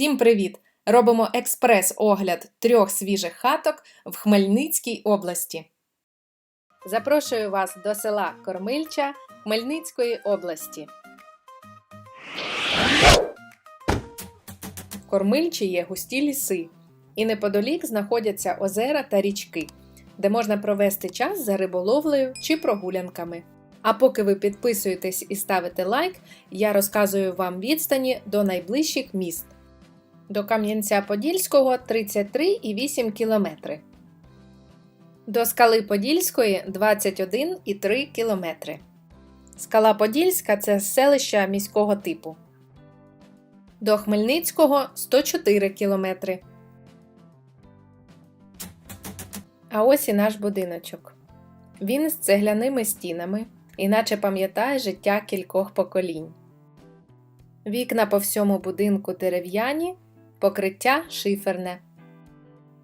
Всім привіт! Робимо експрес-огляд трьох свіжих хаток в Хмельницькій області. Запрошую вас до села Кормильча Хмельницької області. В Кормильчі є густі ліси, і неподалік знаходяться озера та річки, де можна провести час за риболовлею чи прогулянками. А поки ви підписуєтесь і ставите лайк, я розказую вам відстані до найближчих міст. До Кам'янця-Подільського 33,8 км. До Скали Подільської 21,3 км. Скала Подільська це селище міського типу. До Хмельницького 104 км. А ось і наш будиночок. Він з цегляними стінами, іначе пам'ятає життя кількох поколінь. Вікна по всьому будинку дерев'яні, покриття шиферне.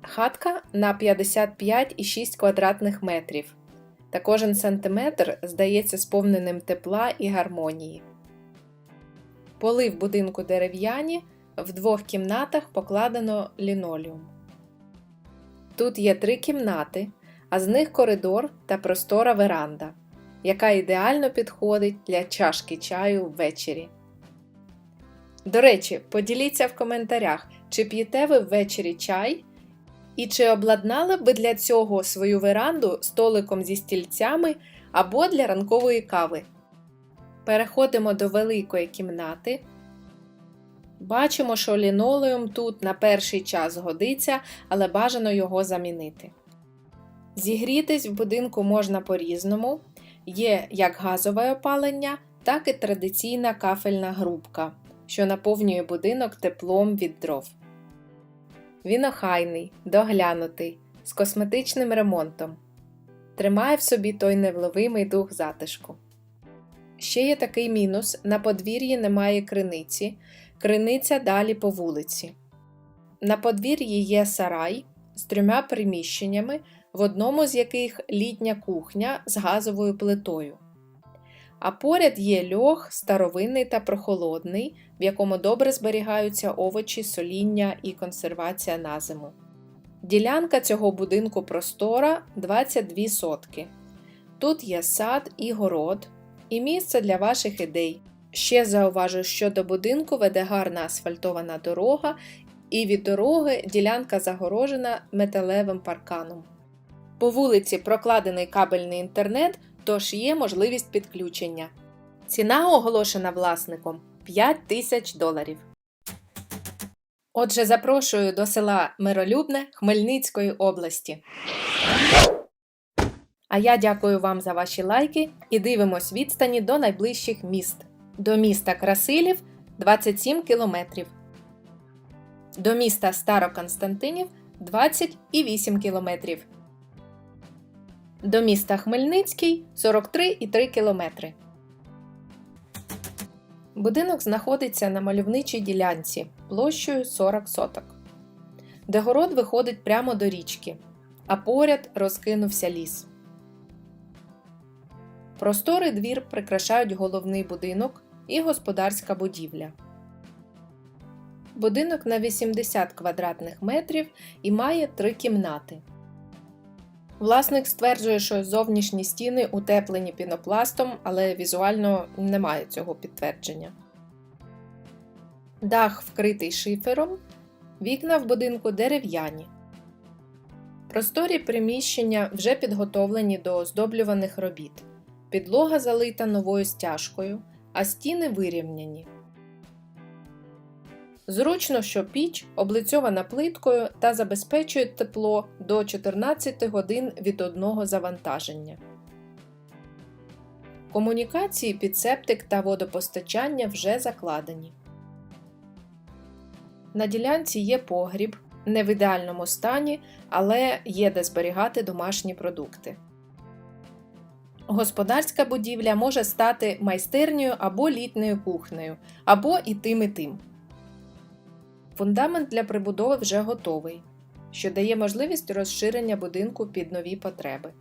Хатка на 55,6 квадратних метрів. Та кожен сантиметр здається сповненим тепла і гармонії. Поли в будинку дерев'яні, в двох кімнатах покладено лінолеум. Тут є три кімнати, а з них коридор та простора веранда, яка ідеально підходить для чашки чаю ввечері. До речі, поділіться в коментарях, чи п'єте ви ввечері чай, і чи обладнали б для цього свою веранду столиком зі стільцями або для ранкової кави. Переходимо до великої кімнати. Бачимо, що лінолеум тут на перший час годиться, але бажано його замінити. Зігрітись в будинку можна по-різному. Є як газове опалення, так і традиційна кафельна грубка, що наповнює будинок теплом від дров. Він охайний, доглянутий, з косметичним ремонтом. Тримає в собі той невловимий дух затишку. Ще є такий мінус: на подвір'ї немає криниці, криниця далі по вулиці. На подвір'ї є сарай з трьома приміщеннями, в одному з яких літня кухня з газовою плитою. А поряд є льох старовинний та прохолодний, в якому добре зберігаються овочі, соління і консервація на зиму. Ділянка цього будинку простора 22 сотки. Тут є сад і город, і місце для ваших ідей. Ще зауважу, що до будинку веде гарна асфальтована дорога, і від дороги ділянка загорожена металевим парканом. По вулиці прокладений кабельний інтернет, тож є можливість підключення. Ціна оголошена власником 5 тисяч доларів. Отже, запрошую до села Миролюбне Хмельницької області. А я дякую вам за ваші лайки і дивимось відстані до найближчих міст. До міста Красилів 27 км. До міста Староконстантинів 28 км. До міста Хмельницький 43,3 км. Будинок знаходиться на мальовничій ділянці площею 40 соток, де город виходить прямо до річки, а поряд розкинувся ліс. Просторий двір прикрашають головний будинок і господарська будівля. Будинок на 80 квадратних метрів і має три кімнати. Власник стверджує, що зовнішні стіни утеплені пінопластом, але візуально немає цього підтвердження. Дах вкритий шифером, вікна в будинку дерев'яні. Просторі приміщення вже підготовлені до оздоблюваних робіт. Підлога залита новою стяжкою, а стіни вирівняні. Зручно, що піч облицьована плиткою та забезпечує тепло до 14 годин від одного завантаження. Комунікації під септик та водопостачання вже закладені. На ділянці є погріб, не в ідеальному стані, але є де зберігати домашні продукти. Господарська будівля може стати майстернею або літньою кухнею, або і тим і тим. Фундамент для прибудови вже готовий, що дає можливість розширення будинку під нові потреби.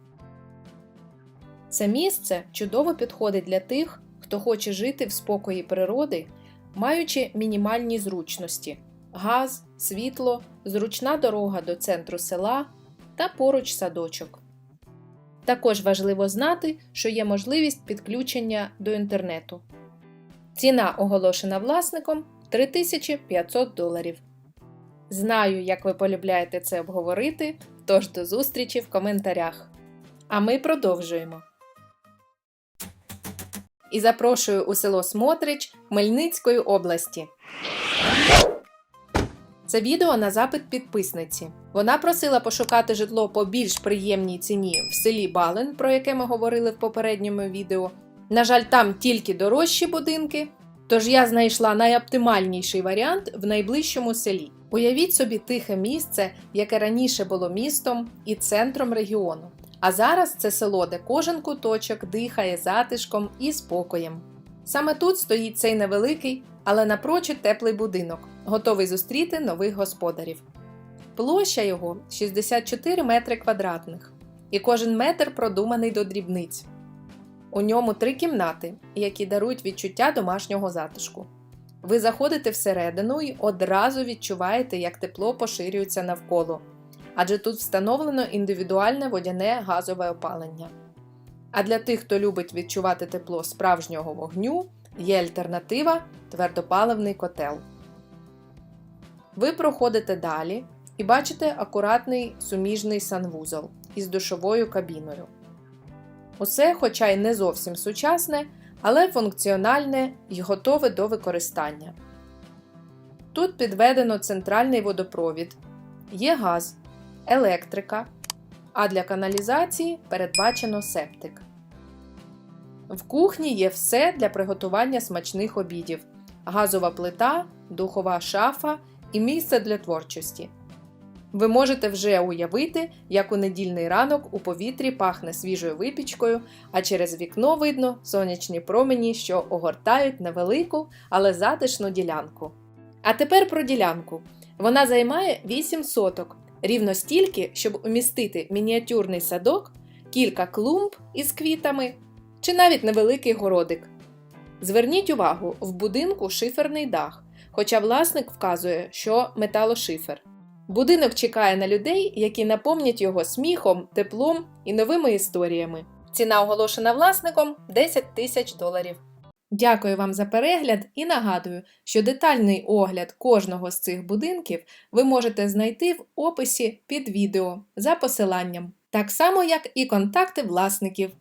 Це місце чудово підходить для тих, хто хоче жити в спокої природи, маючи мінімальні зручності, газ, світло, зручна дорога до центру села та поруч садочок. Також важливо знати, що є можливість підключення до інтернету. Ціна оголошена власником 3500 доларів. Знаю, як ви полюбляєте це обговорити, тож до зустрічі в коментарях. А ми продовжуємо. І запрошую у село Смотрич Хмельницької області. Це відео на запит підписниці. Вона просила пошукати житло по більш приємній ціні в селі Бален, про яке ми говорили в попередньому відео. На жаль, там тільки дорожчі будинки, тож я знайшла найоптимальніший варіант в найближчому селі. Уявіть собі тихе місце, яке раніше було містом і центром регіону. А зараз це село, де кожен куточок дихає затишком і спокоєм. Саме тут стоїть цей невеликий, але напрочуд теплий будинок, готовий зустріти нових господарів. Площа його 64 метри квадратних, і кожен метр продуманий до дрібниць. У ньому три кімнати, які дарують відчуття домашнього затишку. Ви заходите всередину і одразу відчуваєте, як тепло поширюється навколо, адже тут встановлено індивідуальне водяне газове опалення. А для тих, хто любить відчувати тепло справжнього вогню, є альтернатива твердопаливний котел. Ви проходите далі і бачите акуратний суміжний санвузол із душовою кабіною. Усе, хоча й не зовсім сучасне, але функціональне і готове до використання. Тут підведено центральний водопровід, є газ, електрика, а для каналізації передбачено септик. В кухні є все для приготування смачних обідів: газова плита, духова шафа і місце для творчості. Ви можете вже уявити, як у недільний ранок у повітрі пахне свіжою випічкою, а через вікно видно сонячні промені, що огортають невелику, але затишну ділянку. А тепер про ділянку. Вона займає 8 соток, рівно стільки, щоб умістити мініатюрний садок, кілька клумб із квітами чи навіть невеликий городик. Зверніть увагу, в будинку шиферний дах, хоча власник вказує, що металошифер. Будинок чекає на людей, які наповнять його сміхом, теплом і новими історіями. Ціна оголошена власником 10 тисяч доларів. Дякую вам за перегляд і нагадую, що детальний огляд кожного з цих будинків ви можете знайти в описі під відео за посиланням, так само як і контакти власників.